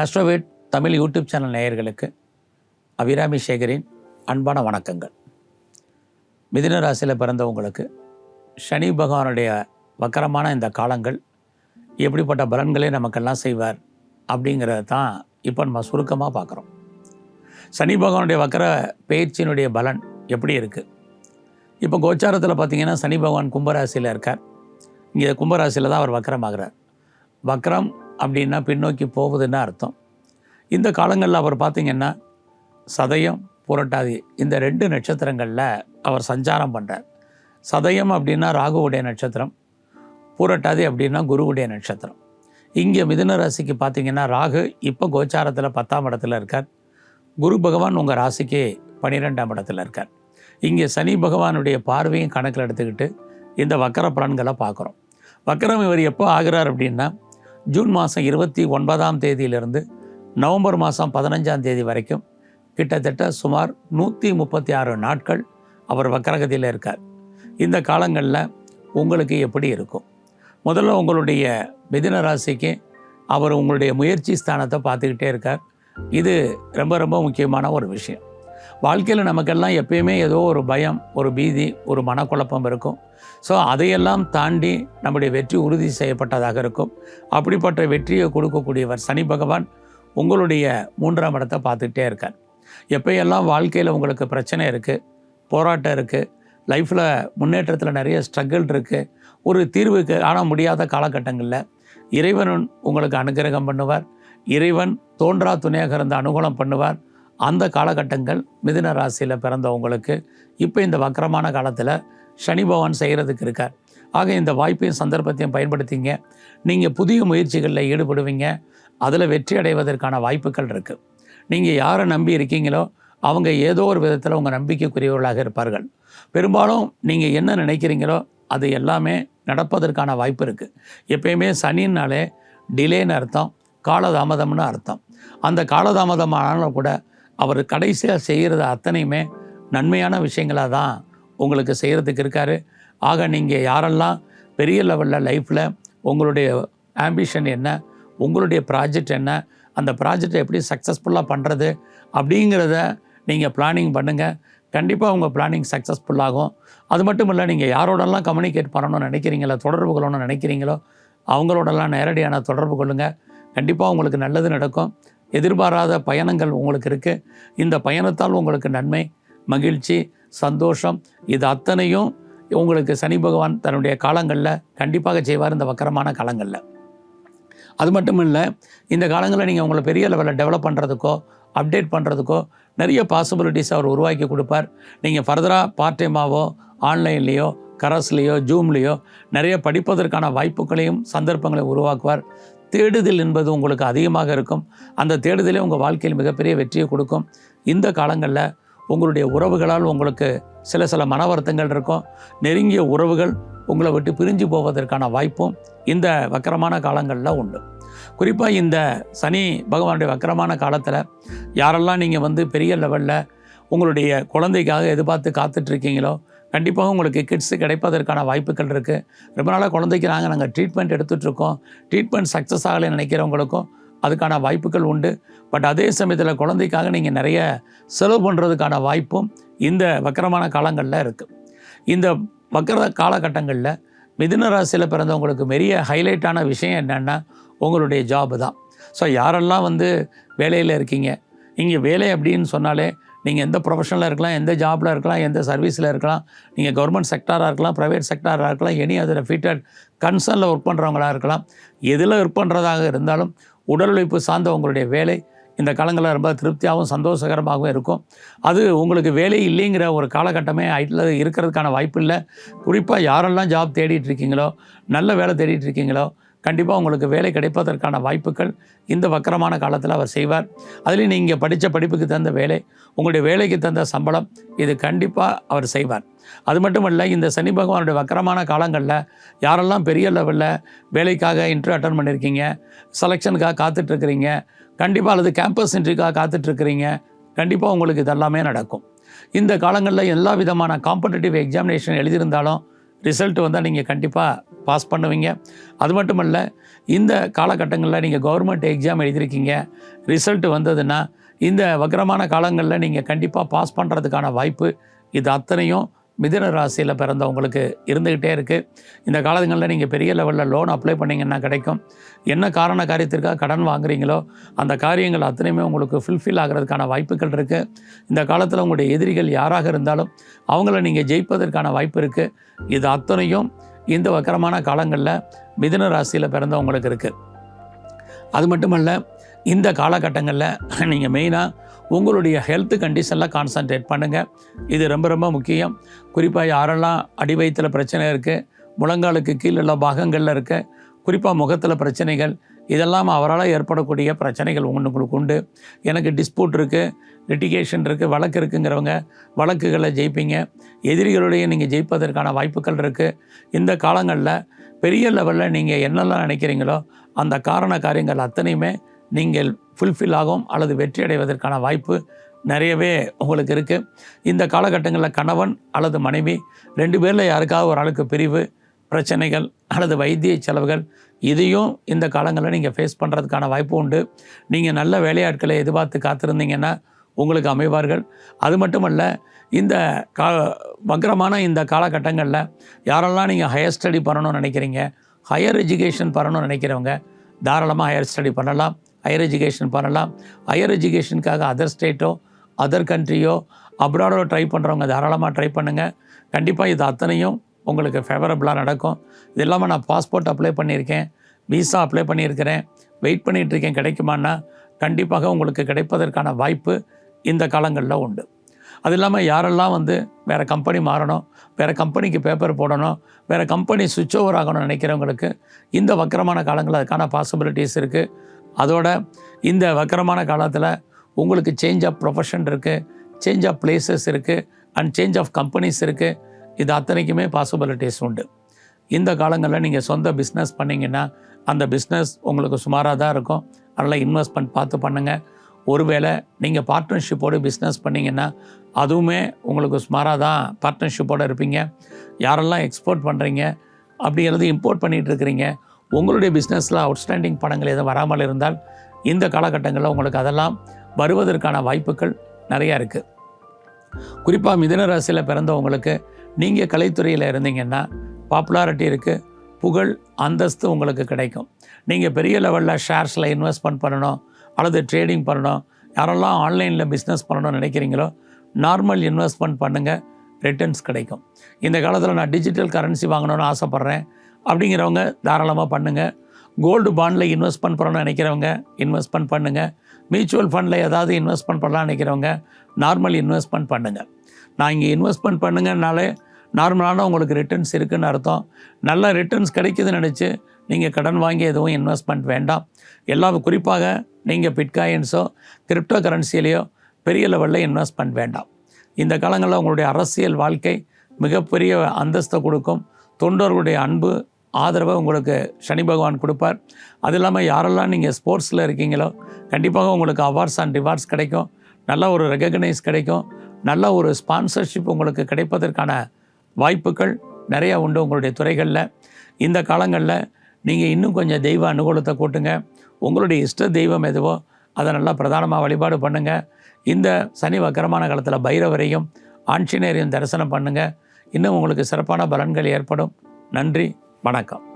Astroved Tamil YouTube channel நேயர்களுக்கு அபிராமி சேகரின் அன்பான வணக்கங்கள். மிதின ராசியில் பிறந்தவங்களுக்கு சனி பகவானுடைய வக்கரமான இந்த காலங்கள் எப்படிப்பட்ட பலன்களை நமக்கெல்லாம் செய்வார் அப்படிங்கிறத தான் இப்போ நம்ம சுருக்கமாக பார்க்குறோம். சனி பகவானுடைய வக்கர பேச்சினுடைய பலன் எப்படி இருக்குது இப்போ கோச்சாரத்தில் பார்த்தீங்கன்னா சனி பகவான் கும்பராசியில் இருக்கார். இங்கே கும்பராசியில் தான் அவர் வக்கரமாகிறார். வக்கரம் அப்படின்னா பின்னோக்கி போகுதுன்னு அர்த்தம். இந்த காலங்களில் அவர் பார்த்தீங்கன்னா சதயம் புரட்டாதி இந்த ரெண்டு நட்சத்திரங்களில் அவர் சஞ்சாரம் பண்ணுறார் சதயம் அப்படின்னா ராகுவுடைய நட்சத்திரம் பூரட்டாதி அப்படின்னா குருவுடைய நட்சத்திரம். இங்கே மிதுன ராசிக்கு பார்த்தீங்கன்னா ராகு இப்போ கோச்சாரத்தில் பத்தாம் இடத்துல இருக்கார். குரு பகவான் உங்கள் ராசிக்கு பன்னிரெண்டாம் இடத்துல இருக்கார். இங்கே சனி பகவானுடைய பார்வையும் கணக்கில் எடுத்துக்கிட்டு இந்த வக்கர பலன்களை பார்க்குறோம். வக்கரம் இவர் எப்போ ஆகிறார் அப்படின்னா ஜூன் மாதம் இருபத்தி ஒன்பதாம் தேதியிலிருந்து நவம்பர் மாதம் பதினஞ்சாம் தேதி வரைக்கும் கிட்டத்தட்ட சுமார் நூற்றி முப்பத்தி ஆறு நாட்கள் அவர் வக்கரகதியில் இருக்கார். இந்த காலங்களில் உங்களுக்கு எப்படி இருக்கும்? முதல்ல உங்களுடைய மிதின ராசிக்கு அவர் உங்களுடைய முயற்சி ஸ்தானத்தை பார்த்துக்கிட்டே இருக்கார். இது ரொம்ப ரொம்ப முக்கியமான ஒரு விஷயம். வாழ்க்கையில் நமக்கெல்லாம் எப்பயுமே ஏதோ ஒரு பயம் ஒரு பீதி ஒரு மனக்குழப்பம் இருக்கும். ஸோ அதையெல்லாம் தாண்டி நம்முடைய வெற்றி உறுதி செய்யப்பட்டதாக இருக்கும். அப்படிப்பட்ட வெற்றியை கொடுக்கக்கூடியவர் சனி பகவான் உங்களுடைய மூன்றாம் இடத்தை பார்த்துக்கிட்டே இருக்கார். எப்பயெல்லாம் வாழ்க்கையில் உங்களுக்கு பிரச்சனை இருக்குது போராட்டம் இருக்குது லைஃப்பில் முன்னேற்றத்தில் நிறைய ஸ்ட்ரகிள் இருக்குது ஒரு தீர்வுக்கு காண முடியாத காலகட்டங்களில் இறைவன் உங்களுக்கு அனுகிரகம் பண்ணுவார். இறைவன் தோன்றா துணையாக இருந்து அனுகூலம் பண்ணுவார். அந்த காலகட்டங்கள் மிதுன ராசியில் பிறந்தவங்களுக்கு இப்போ இந்த வக்கரமான காலத்தில் சனி பகவான் செய்கிறதுக்கு இருக்கார். ஆக இந்த வாய்ப்பையும் சந்தர்ப்பத்தையும் பயன்படுத்திங்க. நீங்கள் புதிய முயற்சிகளில் ஈடுபடுவீங்க. அதில் வெற்றி அடைவதற்கான வாய்ப்புகள் இருக்குது நீங்கள் யாரை நம்பி இருக்கீங்களோ அவங்க ஏதோ ஒரு விதத்தில் உங்கள் நம்பிக்கைக்குரியவர்களாக இருப்பார்கள். பெரும்பாலும் நீங்கள் என்ன நினைக்கிறீங்களோ அது எல்லாமே நடப்பதற்கான வாய்ப்பு இருக்குது எப்பயுமே சனின்னாலே டிலேன்னு அர்த்தம் காலதாமதம்னு அர்த்தம். அந்த காலதாமதம் ஆனாலும் கூட அவர் கடைசியாக செய்கிறது அத்தனையுமே நன்மையான விஷயங்களாக தான் உங்களுக்கு செய்கிறதுக்கு இருக்கார். ஆக நீங்கள் யாரெல்லாம் பெரிய லெவலில் லைஃப்பில் உங்களுடைய ஆம்பிஷன் என்ன உங்களுடைய ப்ராஜெக்ட் என்ன அந்த ப்ராஜெக்டை எப்படி சக்ஸஸ்ஃபுல்லாக பண்ணுறது அப்படிங்கிறத நீங்கள் பிளானிங் பண்ணுங்கள் கண்டிப்பாக உங்கள் பிளானிங் சக்ஸஸ்ஃபுல்லாகும் அது மட்டும் இல்லை நீங்கள் யாரோடெல்லாம் கம்யூனிகேட் பண்ணணும்னு நினைக்கிறீங்களோ தொடர்பு கொள்ளணும்னு நினைக்கிறீங்களோ அவங்களோடலாம் நேரடியான தொடர்பு கொள்ளுங்கள் கண்டிப்பாக உங்களுக்கு நல்லது நடக்கும். எதிர்பாராத பயணங்கள் உங்களுக்கு இருக்குது இந்த பயணத்தால் உங்களுக்கு நன்மை மகிழ்ச்சி சந்தோஷம். இது அத்தனையும் உங்களுக்கு சனி பகவான் தன்னுடைய காலங்களில் கண்டிப்பாக செய்வார் இந்த வக்கரமான காலங்களில். அது மட்டும் இல்லை இந்த காலங்களில் நீங்கள் உங்களை பெரிய லெவலில் டெவலப் பண்ணுறதுக்கோ அப்டேட் பண்ணுறதுக்கோ நிறைய பாசிபிலிட்டிஸ் அவர் உருவாக்கி கொடுப்பார். நீங்கள் ஃபர்தராக பார்ட் டைமாவோ ஆன்லைன்லேயோ கரஸ்லேயோ ஜூம்லேயோ நிறைய படிப்பதற்கான வாய்ப்புகளையும் சந்தர்ப்பங்களையும் உருவாக்குவார். தேடுதல் என்பது உங்களுக்கு அதிகமாக இருக்கும். அந்த தேடுதலே உங்கள் வாழ்க்கையில் மிகப்பெரிய வெற்றியை கொடுக்கும். இந்த காலங்களில் உங்களுடைய உறவுகளால் உங்களுக்கு சில சில மன வருத்தங்கள் இருக்கும். நெருங்கிய உறவுகள் உங்களை விட்டு பிரிஞ்சு போவதற்கான வாய்ப்பும் இந்த வக்கரமான காலங்களில் உண்டு. குறிப்பாக இந்த சனி பகவானுடைய வக்கரமான காலத்தில் யாரெல்லாம் நீங்கள் வந்து பெரிய லெவலில் உங்களுடைய குழந்தைக்காக எதிர்பார்த்து காத்துட்ருக்கீங்களோ கண்டிப்பாக உங்களுக்கு கிட்ஸு கிடைப்பதற்கான வாய்ப்புகள் இருக்குது ரொம்ப நாளாக குழந்தைக்கு நாங்கள் நாங்கள் ட்ரீட்மெண்ட் எடுத்துகிட்ருக்கோம் ட்ரீட்மெண்ட் சக்ஸஸ் ஆகலை நினைக்கிறவங்களுக்கும் அதுக்கான வாய்ப்புகள் உண்டு. பட் அதே சமயத்தில் குழந்தைக்காக நீங்கள் நிறைய செலவு பண்ணுறதுக்கான வாய்ப்பும் இந்த வக்கரமான காலங்களில் இருக்குது இந்த வக்கர காலகட்டங்களில் மிதுன ராசியில் பிறந்தவங்களுக்கு பெரிய ஹைலைட்டான விஷயம் என்னென்னா உங்களுடைய ஜாபு தான். ஸோ யாரெல்லாம் வந்து வேலையில் இருக்கீங்க இங்கே வேலை அப்படின்னு சொன்னாலே நீங்கள் எந்த ப்ரொஃபஷனில் இருக்கலாம் எந்த ஜாபில் இருக்கலாம் எந்த சர்வீஸில் இருக்கலாம் நீங்கள் கவர்மெண்ட் செக்டாராக இருக்கலாம் ப்ரைவேட் செக்டாராக இருக்கலாம் எனி அதில் ஃபிட்டட் கன்சர்னில் ஒர்க் பண்ணுறவங்களாக இருக்கலாம். எதில் ஒர்க் பண்ணுறதாக இருந்தாலும் உடல் உழைப்பு சார்ந்த உங்களுடைய வேலை இந்த காலங்களில் ரொம்ப திருப்தியாகவும் சந்தோஷகரமாகவும் இருக்கும். அது உங்களுக்கு வேலை இல்லைங்கிற ஒரு காலகட்டமே ஐட்டில் இருக்கிறதுக்கான வாய்ப்பு இல்லை. குறிப்பாக யாரெல்லாம் ஜாப் தேடிட்டு இருக்கீங்களோ நல்ல வேலை தேடிட்டு இருக்கீங்களோ கண்டிப்பாக உங்களுக்கு வேலை கிடைப்பதற்கான வாய்ப்புகள் இந்த வக்கரமான காலத்தில் அவர் செய்வார். அதுலேயும் நீங்கள் படித்த படிப்புக்கு தகுந்த வேலை உங்களுடைய வேலைக்கு தகுந்த சம்பளம் இது கண்டிப்பாக அவர் செய்வார். அது மட்டும் இல்லை இந்த சனி பகவானுடைய வக்கரமான காலங்களில் யாரெல்லாம் பெரிய லெவலில் வேலைக்காக இன்டர்வியூ அட்டன் பண்ணியிருக்கீங்க செலெக்ஷனுக்காக காத்துட்ருக்கிறீங்க கண்டிப்பாக அல்லது கேம்பஸ் இன்ட்ரிக்காக காத்துட்ருக்கிறீங்க கண்டிப்பாக உங்களுக்கு இதெல்லாமே நடக்கும். இந்த காலங்களில் எல்லா விதமான காம்படிட்டிவ் எக்ஸாமினேஷன் எழுதியிருந்தாலும் ரிசல்ட் வந்தால் நீங்கள் கண்டிப்பாக பாஸ் பண்ணுவீங்க. அது மட்டும் இல்லை இந்த காலகட்டங்களில் நீங்கள் கவர்மெண்ட் எக்ஸாம் எழுதியிருக்கீங்க ரிசல்ட் வந்ததுன்னா இந்த வக்கரமான காலங்களில் நீங்கள் கண்டிப்பாக பாஸ் பண்ணுறதுக்கான வாய்ப்பு இது அத்தனையும் மிதுன ராசியில் பிறந்தவங்களுக்கு இருந்துக்கிட்டே இருக்குது இந்த காலங்களில் நீங்கள் பெரிய லெவலில் லோன் அப்ளை பண்ணிங்கன்னா கிடைக்கும். என்ன காரண காரியத்திற்காக கடன் வாங்குறீங்களோ அந்த காரியங்கள் அத்தனையுமே உங்களுக்கு ஃபுல்ஃபில் ஆகிறதுக்கான வாய்ப்புகள் இருக்குது இந்த காலத்தில் உங்களுடைய எதிரிகள் யாராக இருந்தாலும் அவங்கள நீங்கள் ஜெயிப்பதற்கான வாய்ப்பு இருக்குது இது அத்தனையும் இந்த வக்கரமான காலங்களில் மிதுன ராசியில் பிறந்தவங்களுக்கு இருக்குது அது மட்டுமல்ல இந்த காலகட்டங்களில் நீங்கள் மெயினாக உங்களுடைய ஹெல்த் கண்டிஷனில் கான்சன்ட்ரேட் பண்ணுங்கள் இது ரொம்ப ரொம்ப முக்கியம். குறிப்பாக யாரெல்லாம் அடி வயிற்றில் பிரச்சனை இருக்குது முழங்காலுக்கு கீழே உள்ள பாகங்களில் இருக்க குறிப்பாக முகத்தில் பிரச்சனைகள் இதெல்லாம் அவரால் ஏற்படக்கூடிய பிரச்சனைகள் உங்களுக்கு உண்டு. எனக்கு டிஸ்பியூட் இருக்குது லிட்டிகேஷன் இருக்குது வழக்கு இருக்குங்கிறவங்க வழக்குகளை ஜெயிப்பீங்க. எதிரிகளுடைய நீங்கள் ஜெயிப்பதற்கான வாய்ப்புகள் இருக்குது இந்த காலங்களில் பெரிய லெவலில் நீங்கள் என்னெல்லாம் நினைக்கிறீங்களோ அந்த காரண காரியங்கள் அத்தனையுமே நீங்கள் ஃபுல்ஃபில் ஆகும் அல்லது வெற்றி அடைவதற்கான வாய்ப்பு நிறையவே உங்களுக்கு இருக்குது இந்த காலகட்டங்களில் கணவன் அல்லது மனைவி ரெண்டு பேரில் யாருக்காவது ஒரு ஆளுக்கு பிரிவு பிரச்சனைகள் அல்லது வைத்திய செலவுகள் இதையும் இந்த காலங்களில் நீங்கள் ஃபேஸ் பண்ணுறதுக்கான வாய்ப்பு உண்டு. நீங்கள் நல்ல வேலையாட்களை எதிர்பார்த்து காத்திருந்தீங்கன்னா உங்களுக்கு அமைவார்கள். அது மட்டுமல்ல இந்த கா வக்ரமான இந்த காலகட்டங்களில் யாரெல்லாம் நீங்கள் ஹையர் ஸ்டடி பண்ணணும்னு நினைக்கிறீங்க ஹையர் எஜுகேஷன் பண்ணணும்னு நினைக்கிறவங்க தாராளமாக ஹையர் ஸ்டடி பண்ணலாம் ஹையர் எஜுகேஷன் பண்ணலாம். ஹையர் எஜுகேஷனுக்காக அதர் ஸ்டேட்டோ அதர் கண்ட்ரியோ அப்ராடோ ட்ரை பண்ணுறவங்க தாராளமாக ட்ரை பண்ணுங்கள் கண்டிப்பாக இது அத்தனையும் உங்களுக்கு ஃபேவரபுளாக நடக்கும். இது இல்லாமல் நான் பாஸ்போர்ட் அப்ளை பண்ணியிருக்கேன். விசா அப்ளை பண்ணியிருக்கிறேன். வெயிட் பண்ணிகிட்ருக்கேன் கிடைக்குமான்னா கண்டிப்பாக உங்களுக்கு கிடைப்பதற்கான வாய்ப்பு இந்த காலங்களில் உண்டு. அது இல்லாமல் யாரெல்லாம் வந்து வேறு கம்பெனி மாறணும் வேறு கம்பெனிக்கு பேப்பர் போடணும் வேறு கம்பெனி சுவிட்ச் ஓவர் ஆகணும்னு நினைக்கிறவங்களுக்கு இந்த வக்கரமான காலங்கள் அதுக்கான பாசிபிலிட்டிஸ் இருக்குது அதோட இந்த வக்கரமான காலத்தில் உங்களுக்கு சேஞ்ச் ஆஃப் ப்ரொஃபஷன் இருக்குது சேஞ்ச் ஆஃப் பிளேசஸ் இருக்குது அண்ட் சேஞ்ச் ஆஃப் கம்பெனிஸ் இருக்குது இது அத்தனைக்குமே பாசிபிலிட்டிஸ் உண்டு. இந்த காலங்களில் நீங்கள் சொந்த பிஸ்னஸ் பண்ணிங்கன்னா அந்த பிஸ்னஸ் உங்களுக்கு சுமாராக தான் இருக்கும். அதனால் இன்வெஸ்ட்மெண்ட் பார்த்து பண்ணுங்கள் ஒருவேளை நீங்கள் பார்ட்னர்ஷிப்போடு பிஸ்னஸ் பண்ணிங்கன்னா அதுவுமே உங்களுக்கு சுமாராக தான் பார்ட்னர்ஷிப்போடு இருப்பீங்க. யாரெல்லாம் எக்ஸ்போர்ட் பண்ணுறீங்க அப்படி எழுதி இம்போர்ட் பண்ணிகிட்டு இருக்கிறீங்க உங்களுடைய பிஸ்னஸில் அவுட்ஸ்டாண்டிங் படங்கள் எதுவும் வராமல் இருந்தால் இந்த காலகட்டங்களில் உங்களுக்கு அதெல்லாம் வருவதற்கான வாய்ப்புகள் நிறையா இருக்குது குறிப்பாக மிதன ராசியில் பிறந்தவங்களுக்கு நீங்கள் கலைத்துறையில் இருந்தீங்கன்னா பாப்புலாரிட்டி இருக்குது புகழ் அந்தஸ்து உங்களுக்கு கிடைக்கும். நீங்கள் பெரிய லெவலில் ஷேர்ஸில் இன்வெஸ்ட்மெண்ட் பண்ணணும் அல்லது ட்ரேடிங் பண்ணணும் யாரெல்லாம் ஆன்லைனில் பிஸ்னஸ் பண்ணணும்னு நினைக்கிறீங்களோ நார்மல் இன்வெஸ்ட்மெண்ட் பண்ணுங்கள் ரிட்டர்ன்ஸ் கிடைக்கும். இந்த காலத்தில் நான் டிஜிட்டல் கரன்சி வாங்கணும்னு ஆசைப்பட்றேன் அப்படிங்கிறவங்க தாராளமாக பண்ணுங்கள் கோல்டு பாண்டில் இன்வெஸ்ட்மெண்ட் பண்ணணும்னு நினைக்கிறவங்க இன்வெஸ்ட்மெண்ட் பண்ணுங்கள் மியூச்சுவல் ஃபண்டில் ஏதாவது இன்வெஸ்ட்மெண்ட் பண்ணலாம்னு நினைக்கிறவங்க நார்மல் இன்வெஸ்ட்மெண்ட் பண்ணுங்கள் நான் இங்கே இன்வெஸ்ட்மெண்ட் பண்ணுங்கனாலே நார்மலான உங்களுக்கு ரிட்டர்ன்ஸ் இருக்குதுன்னு அர்த்தம். நல்ல ரிட்டர்ன்ஸ் கிடைக்குதுன்னு நினச்சி நீங்கள் கடன் வாங்கி எதுவும் இன்வெஸ்ட்மெண்ட் வேண்டாம். எல்லா குறிப்பாக நீங்கள் பிட்காயின்ஸோ கிரிப்டோ கரன்சியிலையோ பெரிய லெவலில் இன்வெஸ்ட்மெண்ட் வேண்டாம். இந்த காலங்களில் உங்களுடைய அரசியல் வாழ்க்கை மிகப்பெரிய அந்தஸ்தை கொடுக்கும். தொண்டர்களுடைய அன்பு ஆதரவை உங்களுக்கு சனி பகவான் கொடுப்பார். அது இல்லாமல் யாரெல்லாம் நீங்கள் ஸ்போர்ட்ஸில் இருக்கீங்களோ கண்டிப்பாக உங்களுக்கு அவார்ட்ஸ் அண்ட் ரிவார்ட்ஸ் கிடைக்கும். நல்ல ஒரு ரெகக்னைஸ் கிடைக்கும். நல்ல ஒரு ஸ்பான்சர்ஷிப் உங்களுக்கு கிடைப்பதற்கான வாய்ப்புகள் நிறையா உண்டு உங்களுடைய துறைகளில். இந்த காலங்களில் நீங்கள் இன்னும் கொஞ்சம் தெய்வ அனுகூலத்தை கூட்டுங்க. உங்களுடைய இஷ்ட தெய்வம் எதுவோ அதை நல்லா பிரதானமாக வழிபாடு பண்ணுங்கள் இந்த சனி வக்கரமான காலத்தில் பைரவரையும் ஆஞ்சநேயரையும் தரிசனம் பண்ணுங்கள் இன்னும் உங்களுக்கு சிறப்பான பலன்கள் ஏற்படும். நன்றி வணக்கம்.